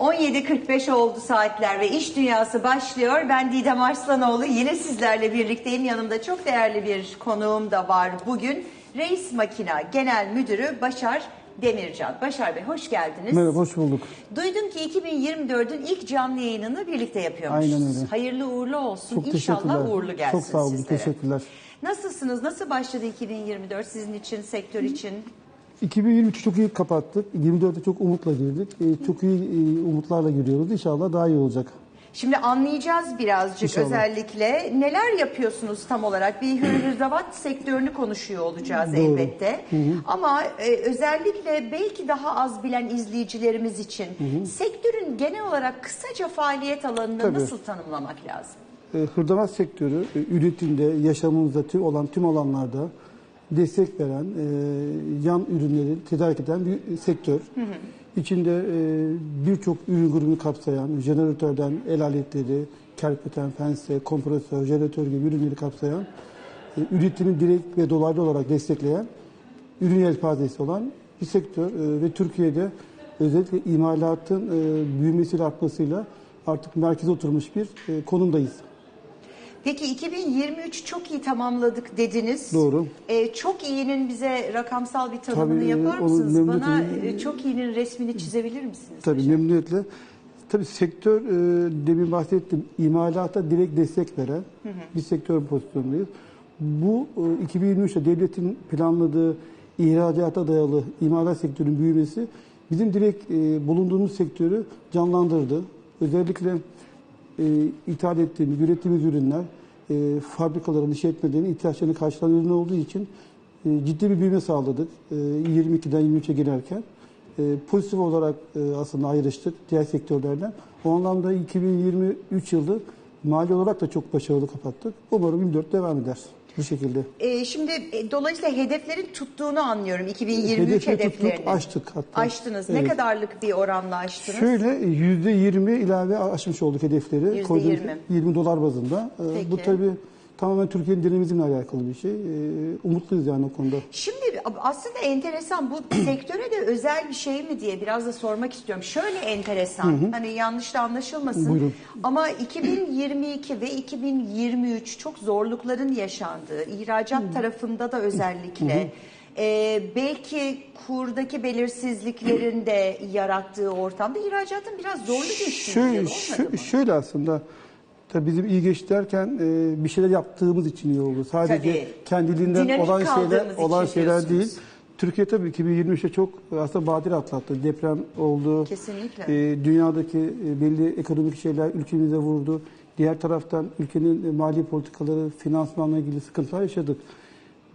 17.45 oldu saatler ve iş dünyası başlıyor. Ben Didem Arslanoğlu yine sizlerle birlikteyim. Yanımda çok değerli bir konuğum da var bugün. Reis Makina Genel Müdürü Başar Demircan. Başar Bey hoş geldiniz. Merhaba, hoş bulduk. Duydum ki 2024'ün ilk canlı yayınını birlikte yapıyormuşuz. Aynen öyle. Hayırlı uğurlu olsun. Çok İnşallah uğurlu gelsin Çok sağ olun, sizlere. teşekkürler. Nasılsınız? Nasıl başladı 2024 sizin için, sektör için? 2023'ü çok iyi kapattık. 24'e çok umutla girdik. Ee, Çok iyi e, umutlarla giriyoruz. İnşallah daha iyi olacak. Şimdi anlayacağız birazcık İnşallah. özellikle. Neler yapıyorsunuz tam olarak? Bir hırdavat sektörünü konuşuyor olacağız Doğru. elbette. Ama e, özellikle belki daha az bilen izleyicilerimiz için sektörün genel olarak kısaca faaliyet alanını Tabii. nasıl tanımlamak lazım? Ee, Hırdavat sektörü e, üretimde, yaşamımızda tüm olan tüm alanlarda destek veren, e, yan ürünleri tedarik eden bir sektör. İçinde e, birçok ürün grubunu kapsayan, jeneratörden el aletleri, kerpeten, pense, kompresör, jeneratör gibi ürünleri kapsayan, e, üretimi direkt ve dolaylı olarak destekleyen ürün yelpazesi olan bir sektör E, ve Türkiye'de özellikle imalatın e, büyümesiyle artmasıyla artık merkeze oturmuş bir e, konumdayız. Peki 2023 çok iyi tamamladık dediniz. Doğru. E, çok iyinin bize rakamsal bir tanımını Tabii, yapar mısınız? Bana e, çok iyinin resmini çizebilir misiniz? Tabii memnuniyetle. Tabii sektör e, demin bahsettim imalata direkt destek veren bir sektör pozisyondayız. Bu e, 2023'te devletin planladığı ihracata dayalı imalat sektörünün büyümesi bizim direkt e, bulunduğumuz sektörü canlandırdı. Özellikle e, ithal ettiğimiz, ürettiğimiz ürünler e, fabrikaların, işletmelerin ihtiyaçlarını karşılayan ürün olduğu için e, ciddi bir büyüme sağladık. E, 22'den 23'e girerken. E, pozitif olarak e, aslında ayrıştık diğer sektörlerden. O anlamda 2023 yılı mali olarak da çok başarılı kapattık. Umarım 24 devam eder bu şekilde. E, şimdi e, dolayısıyla hedeflerin tuttuğunu anlıyorum 2023 Hedefleri hedeflerini. tuttuk, aştık hatta. Aştınız. Ne Evet. kadarlık bir oranla aştınız? Şöyle %20 ilave aşmış olduk hedefleri. %20. Koyduğumuz 20 dolar bazında. E, Peki. Bu tabii tamamen Türkiye'nin dinamizmle alakalı bir şey. E, Umutluyuz yani o konuda. Şimdi aslında enteresan bu sektöre de özel bir şey mi diye biraz da sormak istiyorum. Şöyle enteresan hani yanlış da anlaşılmasın Buyurun. ama 2022 ve 2023 çok zorlukların yaşandığı ihracat tarafında da özellikle e, belki kurdaki belirsizliklerin de yarattığı ortamda ihracatın biraz zorlu geçtiği bir yıl Şöyle, olmadı şö- mı? şöyle aslında tabii bizim iyi geçti derken e, bir şeyler yaptığımız için iyi oldu. Sadece Tabii. kendiliğinden Dinamik olan kaldığımız şeyler için olan şeyler diyorsunuz. değil. Türkiye tabii 2023'te çok aslında badire atlattı. Deprem oldu. Kesinlikle. E, dünyadaki e, belli ekonomik şeyler ülkemize vurdu. Diğer taraftan ülkenin e, mali politikaları, finansmanla ilgili sıkıntılar yaşadık.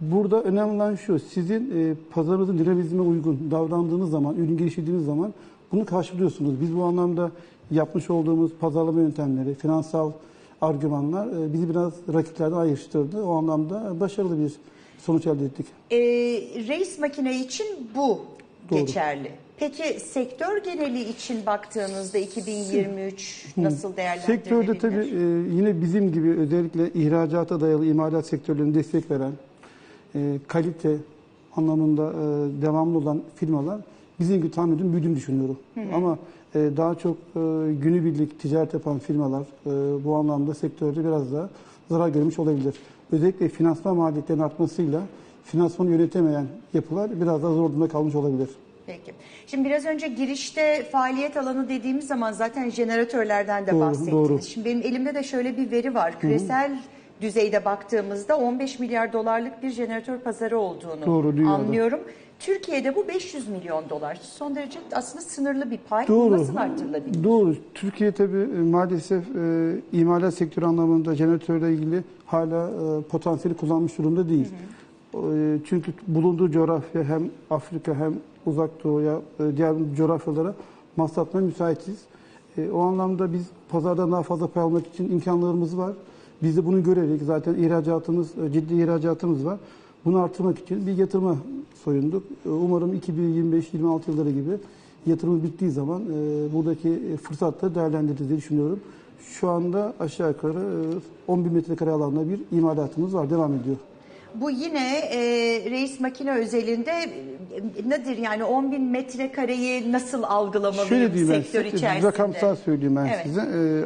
Burada önemli olan şu, sizin e, pazarınızın dinamizme uygun davrandığınız zaman, ürün geliştirdiğiniz zaman bunu karşılıyorsunuz. Biz bu anlamda yapmış olduğumuz pazarlama yöntemleri, finansal argümanlar e, bizi biraz rakiplerden ayrıştırdı. O anlamda başarılı bir sonuç elde ettik. E, reis makine için bu Doğru. geçerli. Peki sektör geneli için baktığınızda 2023 nasıl değerlendirilebilir? Sektörde tabii e, yine bizim gibi özellikle ihracata dayalı imalat sektörlerine destek veren, e, kalite anlamında e, devamlı olan firmalar bizim gibi tahmin ediyorum büyüdüğünü düşünüyorum. Ama e, daha çok e, günübirlik ticaret yapan firmalar e, bu anlamda sektörde biraz daha zarar görmüş olabilir. Özellikle finansman maliyetlerinin artmasıyla finansmanı yönetemeyen yapılar biraz daha zor durumda kalmış olabilir. Peki. Şimdi biraz önce girişte faaliyet alanı dediğimiz zaman zaten jeneratörlerden de Doğru, bahsettiniz. doğru. Şimdi benim elimde de şöyle bir veri var. Küresel düzeyde baktığımızda 15 milyar dolarlık bir jeneratör pazarı olduğunu Doğru, dünyada. anlıyorum. Türkiye'de bu 500 milyon dolar. Son derece aslında sınırlı bir pay. Doğru. nasıl artırılabilir? Doğru. Türkiye tabii e, maalesef e, imalat sektörü anlamında jeneratörle ilgili hala e, potansiyeli kullanmış durumda değil. E, çünkü bulunduğu coğrafya hem Afrika hem Uzak Doğu'ya e, diğer coğrafyalara satmaya müsaitiz. E, o anlamda biz pazardan daha fazla pay almak için imkanlarımız var. Biz de bunu görerek zaten ihracatımız, e, ciddi ihracatımız var. Bunu artırmak için bir yatırıma soyunduk. E, Umarım 2025-26 yılları gibi yatırımı bittiği zaman e, buradaki e, fırsatları değerlendiririz diye düşünüyorum. Şu anda aşağı yukarı e, 10 bin metrekare alanda bir imalatımız var, devam ediyor. Bu yine e, reis makine özelinde e, nedir yani 10 bin metrekareyi nasıl algılamalıyım diyeyim ben sektör size, içerisinde? rakamsal söyleyeyim ben Evet. size. Ee,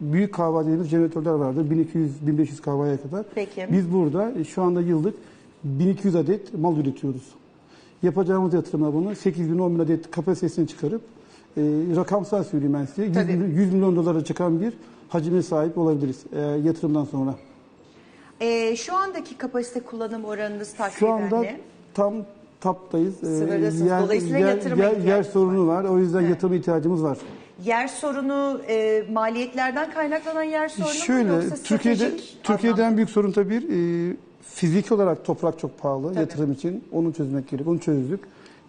büyük kahve dediğimiz jeneratörler vardır. 1200-1500 kahveye kadar. Peki. Biz burada e, şu anda yıllık 1200 adet mal üretiyoruz. Yapacağımız yatırımla bunu 8 bin 10 bin adet kapasitesini çıkarıp e, rakamsal söyleyeyim ben size. 100 Tabii. milyon, 100 milyon dolara çıkan bir hacime sahip olabiliriz e, yatırımdan sonra. E, şu andaki kapasite kullanım oranınız takriben Şu anda ne? tam taptayız. Ee, Sınırdasınız. Dolayısıyla yatırıma yer, yer ihtiyacınız sorunu var. O yüzden yatırıma ihtiyacımız var. Yer sorunu e, maliyetlerden kaynaklanan yer sorunu mu Şöyle yoksa Türkiye'de stratejik Türkiye'den anlamda? büyük sorun tabii e, fiziki olarak toprak çok pahalı Tabii. yatırım için. Onu çözmek gerek. Onu çözdük.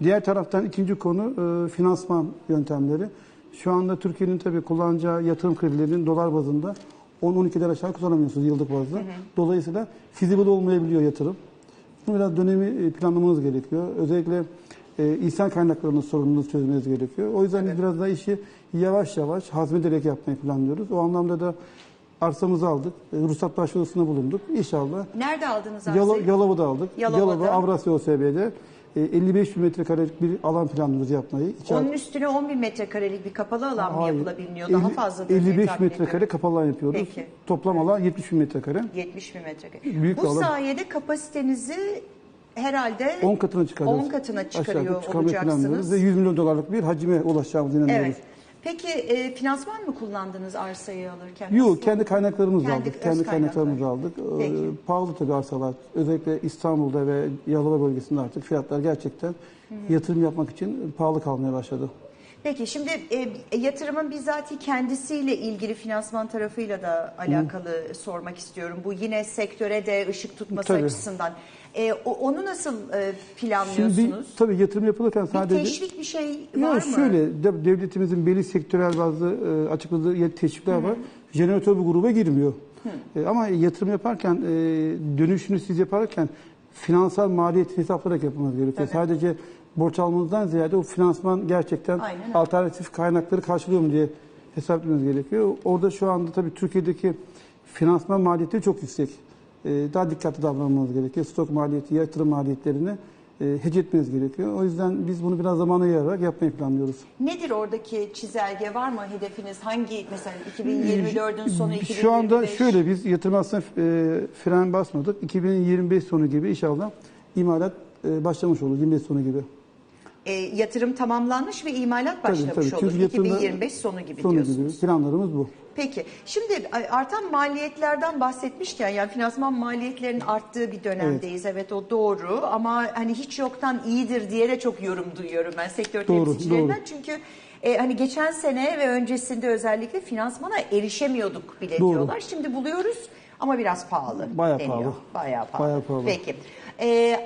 Diğer taraftan ikinci konu e, finansman yöntemleri. Şu anda Türkiye'nin tabii kullanacağı yatırım kredilerinin dolar bazında 10-12'den aşağı kullanamıyorsunuz yıllık bazda. Dolayısıyla feasible olmayabiliyor yatırım. Bunu biraz dönemi e, planlamanız gerekiyor. Özellikle e, insan kaynaklarının sorununu çözmeniz gerekiyor. O yüzden biz biraz daha işi yavaş yavaş hazmederek yapmayı planlıyoruz. O anlamda da arsamızı aldık. E, ruhsat başvurusunda bulunduk. İnşallah Nerede aldınız arsayı? Yalo, Yalova'da aldık. Yalova'da. Yalova Avrasya OSB'de e, 55 bin metrekarelik bir alan planlıyoruz yapmayı. İçeride- Onun üstüne 10 bin metrekarelik bir kapalı alan mı Hayır. yapılabiliyor? Daha 50 fazla diye 55 tahmin metrekare kapalı alan yapıyoruz. Peki. Toplam alan 70 bin metrekare. 70 bin metrekare. Büyük Bu alan. sayede kapasitenizi herhalde 10 katına çıkarıyoruz. 10 katına çıkarıyor Aşağı çıkarmayı planlıyoruz olacaksınız. Ve 100 milyon dolarlık bir hacime ulaşacağımızı inanıyoruz. Evet. Peki e, finansman mı kullandınız arsayı alırken? Yok kendi kaynaklarımızla Kendi aldık. öz Kendi kaynaklar. kaynaklarımızla aldık. Ee, Peki. pahalı tabii arsalar. Özellikle İstanbul'da ve Yalova bölgesinde artık fiyatlar gerçekten yatırım yapmak için pahalı kalmaya başladı. Peki şimdi e, yatırımın bizzati kendisiyle ilgili finansman tarafıyla da alakalı sormak istiyorum. Bu yine sektöre de ışık tutması Tabii. açısından. E, o- onu nasıl e, Şimdi planlıyorsunuz? tabii yatırım yapılırken bir sadece... teşvik bir şey Ya var mı? şöyle de- devletimizin belli sektörel bazı e, açıkladığı teşvikler var. Jeneratör bu gruba girmiyor. E, ama yatırım yaparken e, dönüşünü siz yaparken finansal maliyet hesaplayarak yapmanız gerekiyor. Tabii. Sadece borç almanızdan ziyade o finansman gerçekten Aynen öyle. alternatif kaynakları karşılıyor mu diye hesaplamanız gerekiyor. Orada şu anda tabii Türkiye'deki finansman maliyeti çok yüksek. E, daha dikkatli davranmanız gerekiyor. Stok maliyeti, yatırım maliyetlerini e, hece etmeniz gerekiyor. O yüzden biz bunu biraz zamana yayarak yapmayı planlıyoruz. Nedir oradaki çizelge var mı hedefiniz? Hangi mesela 2024'ün sonu 2025? Şu anda şöyle biz yatırım aslında e, fren basmadık. 2025 sonu gibi inşallah imalat e, başlamış olur. 25 sonu gibi. E, yatırım tamamlanmış ve imalat başlamış tabii. Çünkü olur. yatırımda 2025 sonu gibi Sonu diyorsunuz. gibi. Planlarımız bu. Peki şimdi artan maliyetlerden bahsetmişken yani finansman maliyetlerinin arttığı bir dönemdeyiz. Evet, o doğru ama hani hiç yoktan iyidir diye de çok yorum duyuyorum ben sektör Doğru, temsilcilerinden. doğru. Çünkü e, hani geçen sene ve öncesinde özellikle finansmana erişemiyorduk bile Doğru. diyorlar. Şimdi buluyoruz ama biraz pahalı Bayağı deniyor. pahalı. Bayağı pahalı. Bayağı pahalı. Peki. E,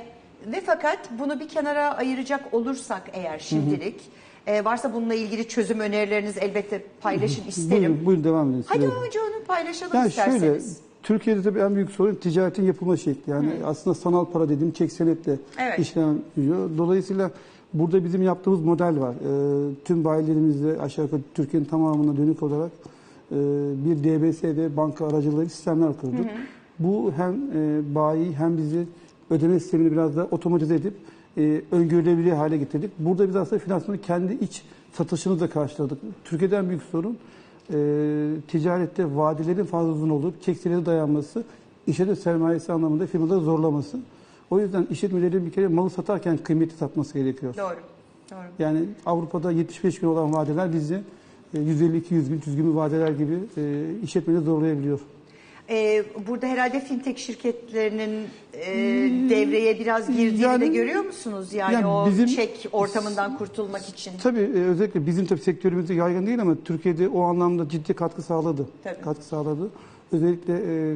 ve fakat bunu bir kenara ayıracak olursak eğer şimdilik e, varsa bununla ilgili çözüm önerileriniz elbette paylaşın isterim. Buyurun, buyurun devam edin. Hadi Size. önce onu paylaşalım Yani isterseniz. şöyle, Türkiye'de tabii en büyük sorun ticaretin yapılma şekli. Yani aslında sanal para dediğim çek senetle Evet. işlem yürüyor. Dolayısıyla burada bizim yaptığımız model var. Ee, tüm bayilerimizde aşağı yukarı Türkiye'nin tamamına dönük olarak e, bir DBS ve banka aracılığı sistemler kurduk. Bu hem e, bayi hem bizi ödeme sistemini biraz da otomatize edip e, öngörülebilir hale getirdik. Burada biz aslında finansmanı kendi iç satışını da karşıladık. Türkiye'den en büyük sorun e, ticarette vadelerin fazla uzun olup çek senedi dayanması, işletme sermayesi anlamında firmaları zorlaması. O yüzden işletmelerin bir kere malı satarken kıymetli satması gerekiyor. Doğru. Doğru. Yani Avrupa'da 75 gün olan vadeler bizi e, 150-200 gün, 100 gün vadeler gibi e, işletmeleri zorlayabiliyor. Ee, burada herhalde fintech şirketlerinin e, devreye biraz girdiğini Hmm. Yani- de görüyor musunuz? Yani, Yani o bizim- çek ortamından kurtulmak için. Tabii e, özellikle bizim tabii sektörümüzde yaygın değil ama Türkiye'de o anlamda ciddi katkı sağladı. Tabii. Katkı sağladı. Özellikle e,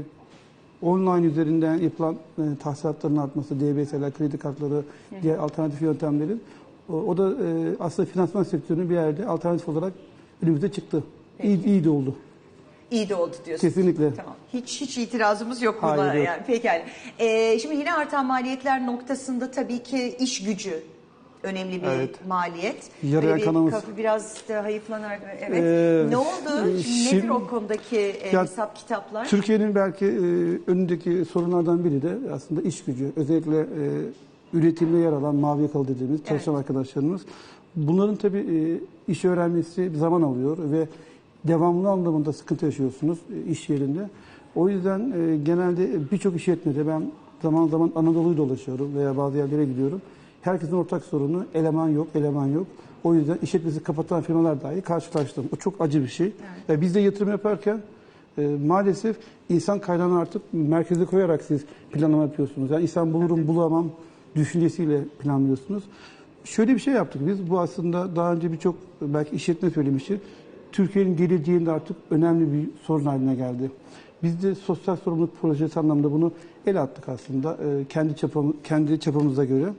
online üzerinden yapılan e, tahsilatların artması, DBS'ler, kredi kartları, diğer alternatif yöntemlerin o, o da e, aslında finansman sektörünün bir yerde alternatif olarak önümüze çıktı. İyi, iyi de oldu. İyi de oldu diyorsunuz. Kesinlikle. Tamam. Hiç hiç itirazımız yok buna. Hayır. Yani. Pekala. Ee, şimdi yine artan maliyetler noktasında tabii ki iş gücü önemli bir Evet. maliyet. Bir kanamız. kafa biraz da hayıflanar. Evet. Ee, ne oldu? e, Nedir şimdi- o konudaki e, Ya, hesap kitaplar? Türkiye'nin belki e, önündeki sorunlardan biri de aslında iş gücü. Özellikle e, üretimde yer alan mavi yakalı dediğimiz çalışan arkadaşlarımız. Bunların tabii e, iş öğrenmesi bir zaman alıyor ve devamlı anlamında sıkıntı yaşıyorsunuz e, iş yerinde. O yüzden e, genelde birçok işletmede ben zaman zaman Anadolu'yu dolaşıyorum veya bazı yerlere gidiyorum. Herkesin ortak sorunu eleman yok, eleman yok. O yüzden işletmesi kapatan firmalar dahi karşılaştım. O çok acı bir şey. Ya biz de yatırım yaparken e, maalesef insan kaynağını artık merkeze koyarak siz planlama yapıyorsunuz. Yani insan bulurum bulamam düşüncesiyle planlıyorsunuz. Şöyle bir şey yaptık biz. Bu aslında daha önce birçok belki işletme söylemiştir. Türkiye'nin geleceğinde artık önemli bir sorun haline geldi. Biz de sosyal sorumluluk projesi anlamında bunu el attık aslında. E, kendi çapamız, kendi çapamıza göre.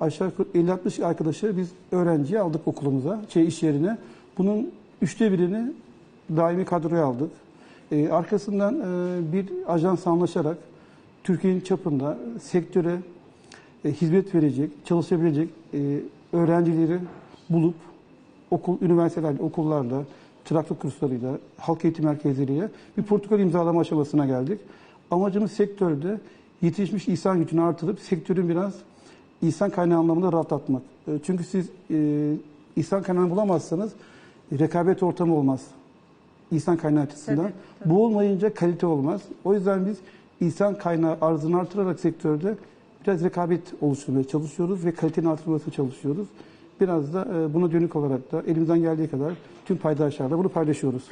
Aşağı yukarı 50-60 arkadaşı biz öğrenciye aldık okulumuza, şey iş yerine. Bunun üçte birini daimi kadroya aldık. Ee, arkasından e, bir ajans anlaşarak Türkiye'nin çapında sektöre e, hizmet verecek, çalışabilecek e, öğrencileri bulup okul, üniversitelerle, okullarla, çıraklık kurslarıyla, halk eğitim merkezleriyle bir protokol imzalama aşamasına geldik. Amacımız sektörde yetişmiş insan gücünü artırıp sektörün biraz insan kaynağı anlamında rahatlatmak. E, Çünkü siz e, insan kaynağı bulamazsanız rekabet ortamı olmaz. İnsan kaynağı açısından. Tabii, tabii. Bu olmayınca kalite olmaz. O yüzden biz insan kaynağı arzını artırarak sektörde biraz rekabet oluşturmaya çalışıyoruz ve kalitenin artırılmasına çalışıyoruz. Biraz da e, buna dönük olarak da elimizden geldiği kadar tüm paydaşlarla bunu paylaşıyoruz.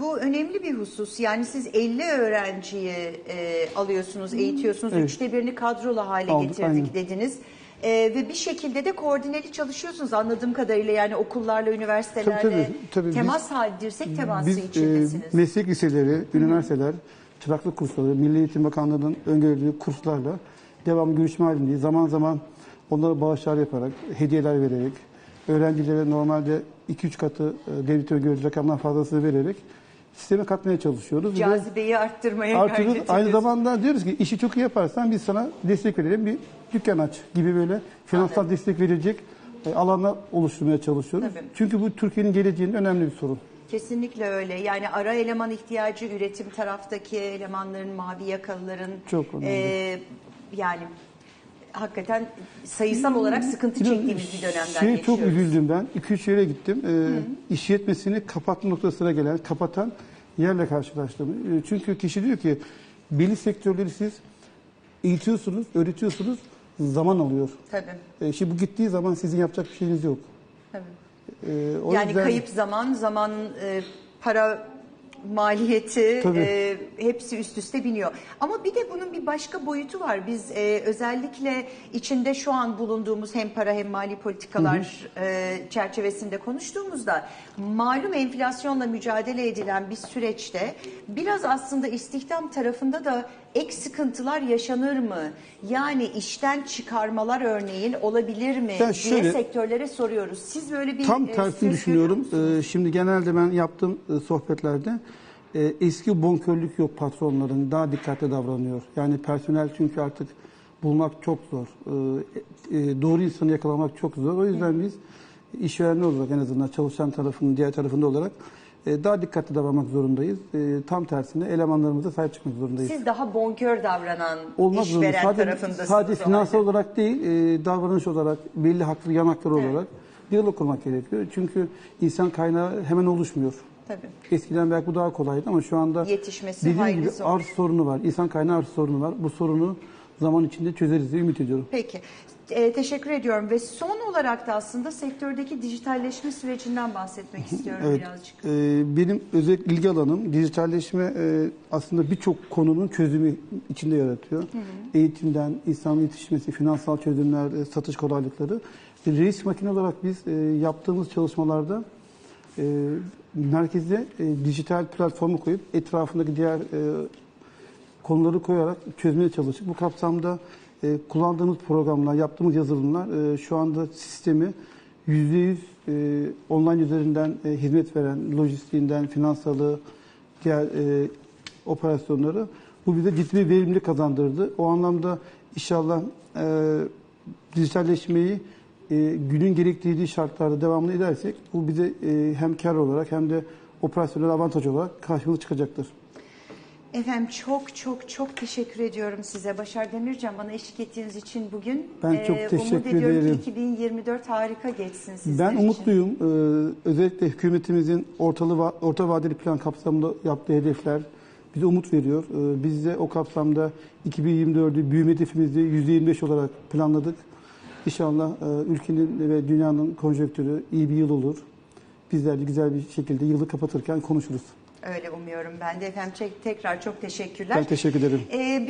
Bu önemli bir husus. Yani siz 50 öğrenciyi e, alıyorsunuz, eğitiyorsunuz. Evet. Üçte birini kadrolu hale Aldık, getirdik aynen. dediniz. E, ve bir şekilde de koordineli çalışıyorsunuz anladığım kadarıyla. Yani okullarla, üniversitelerle Tabii, tabii, tabii. Biz- temas dirsek teması Biz e, içindesiniz. meslek liseleri, üniversiteler, çıraklık kursları, Milli Eğitim Bakanlığı'nın öngördüğü kurslarla devamlı görüşme halindeyiz. Zaman zaman onlara bağışlar yaparak, hediyeler vererek, öğrencilere normalde 2-3 katı e, devlet öngördüğü rakamdan fazlasını vererek sisteme katmaya çalışıyoruz. Cazibeyi arttırmaya Artırız. gayret Aynı zamanda diyoruz ki işi çok iyi yaparsan biz sana destek verelim. Bir dükkan aç gibi böyle finansal Anladım. destek verecek e, alanlar oluşturmaya çalışıyoruz. Tabii. Çünkü bu Türkiye'nin geleceğinin önemli bir sorun. Kesinlikle öyle. Yani ara eleman ihtiyacı üretim taraftaki elemanların, mavi yakalıların Çok önemli. e, yani hakikaten sayısal olarak sıkıntı çektiğimiz bir dönemden Şey geçiyoruz. çok üzüldüm ben. 2-3 yere gittim. Ee, iş yetmesini kapatma noktasına gelen, kapatan yerle karşılaştım. Ee, çünkü kişi diyor ki belli sektörleri siz eğitiyorsunuz, öğretiyorsunuz, zaman alıyor. Tabii. Ee, şimdi bu gittiği zaman sizin yapacak bir şeyiniz yok. tabii. Ee, o yani yüzden- kayıp zaman, zaman e, para maliyeti Tabii. e, hepsi üst üste biniyor. Ama bir de bunun bir başka boyutu var. Biz e, özellikle içinde şu an bulunduğumuz hem para hem mali politikalar e, çerçevesinde konuştuğumuzda malum enflasyonla mücadele edilen bir süreçte biraz aslında istihdam tarafında da ek sıkıntılar yaşanır mı? Yani işten çıkarmalar örneğin olabilir mi Ben diye şöyle- sektörlere soruyoruz. Siz böyle bir Tam e, tersini görüyor düşünüyorum. Ee, şimdi genelde ben yaptığım e, sohbetlerde e, eski bonkörlük yok patronların daha dikkatli davranıyor. Yani personel çünkü artık bulmak çok zor. Ee, e, doğru insanı yakalamak çok zor. O yüzden biz işverenler olarak en azından çalışan tarafının diğer tarafında olarak e, daha dikkatli davranmak zorundayız. E, tam tersine elemanlarımıza sahip çıkmak zorundayız. Siz daha bonkör davranan zorunda. işveren Sadece, tarafındasınız. sadece finansal olarak değil, e, davranış olarak, belli haklı yanakları Evet. olarak diyalog kurmak gerekiyor. Çünkü insan kaynağı hemen oluşmuyor. Tabii. Eskiden belki bu daha kolaydı ama şu anda Yetişmesi dediğim gibi zor. arz sorunu var. İnsan kaynağı arz sorunu var. Bu sorunu zaman içinde çözeriz diye ümit ediyorum. Peki. E, teşekkür ediyorum ve son olarak da aslında sektördeki dijitalleşme sürecinden bahsetmek istiyorum Evet. birazcık. Ee, benim özel ilgi alanım dijitalleşme e, aslında birçok konunun çözümü içinde yaratıyor. Eğitimden, insan yetişmesi, finansal çözümler, e, satış kolaylıkları. E, Reis makine olarak biz e, yaptığımız çalışmalarda e, merkeze e, dijital platformu koyup etrafındaki diğer e, konuları koyarak çözmeye çalıştık. Bu kapsamda e, kullandığımız programlar, yaptığımız yazılımlar e, şu anda sistemi %100 e, online üzerinden e, hizmet veren, lojistiğinden, finansalı, diğer e, operasyonları bu bize ciddi bir verimlilik kazandırdı. O anlamda inşallah e, dijitalleşmeyi e, günün gerektirdiği şartlarda devamlı edersek bu bize e, hem kar olarak hem de operasyonel avantaj olarak karşımıza çıkacaktır. Efendim çok çok çok teşekkür ediyorum size. Başar Demircan bana eşlik ettiğiniz için bugün. Ee, Ben çok teşekkür Umut ediyorum ederim. ki 2024 harika geçsin sizler Ben için. umutluyum. Ee, özellikle hükümetimizin ortalı va- orta vadeli plan kapsamında yaptığı hedefler bize umut veriyor. Ee, biz de o kapsamda 2024'ü büyüme hedefimizi %25 olarak planladık. İnşallah e, ülkenin ve dünyanın konjonktürü iyi bir yıl olur. Bizler de güzel bir şekilde yılı kapatırken konuşuruz. Öyle umuyorum ben de efendim. Tekrar çok teşekkürler. Ben teşekkür ederim. Ee, bir